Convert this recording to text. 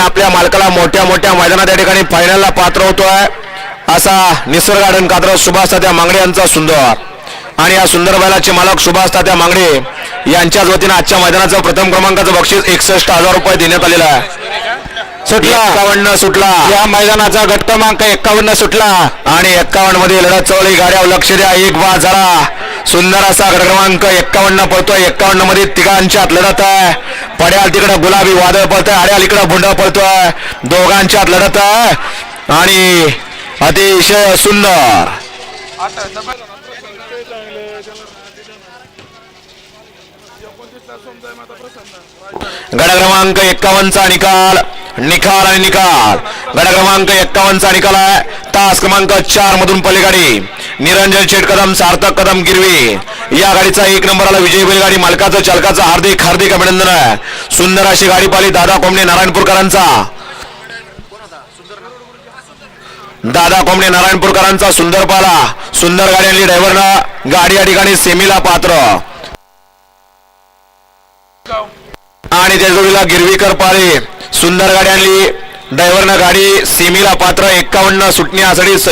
आपल्या मालकाला मोठ्या मोठ्या मैदानात या ठिकाणी फायनलला पात्र होतोय. असा निसर्ग गार्डन कात्र सुभाष तात्या मांगडे यांचा सुंदर. आणि या सुंदर बैलाचे मालक सुभाष तात्या मांगडे यांच्याच वतीनं आजच्या मैदानाचं प्रथम क्रमांकाचं बक्षीस एकसष्ट हजार रुपये देण्यात आलेलं आहे. सुटला. एक्कावन्न सुटला. या मैदानाचा गट क्रमांक एक्कावन्न सुटला. आणि एक्कावन्नमध्ये लढत चवली गाड्या लक्ष द्या. एक बा झाला. सुंदर असा गट क्रमांक एक्कावन्न पळतोय एक्कावन्नमध्ये तिघांच्यात लढत आहे. पड्याल तिकडं गुलाबी वादळ पळतोय आड्याल इकडं भुंडा पळतोय दोघांच्यात लढत आहे आणि अतिशय सुंदर. गड क्रमांक एक्कावन्नचा निकाल निकाल आणि निकाल. गड क्रमांक एक्कावन्नचा निकाल आहे. तास क्रमांक चार मधून पलीगाडी निरंजन शेठ कदम सार्थक कदम गिरवी. या गाडीचा एक नंबरला विजय बैलगाडी. मालकाचं चालकाचं हार्दिक हार्दिक अभिनंदन. आहे सुंदर अशी गाडी पाली दादा कोंबडे नारायणपूरकरांचा. दादा कोंबडे नारायणपूरकरांचा सुंदर पाला. सुंदर गाडी आणली ड्रायव्हरनं गाडी या ठिकाणी सेमीला पात्र. आणि त्याजोडीला गिरवीकर पाळे. सुंदर गाडी आणली ड्रायव्हरनं गाडी सेमीला पात्र. एक्कावन्न सुटण्यासाठी सज्ज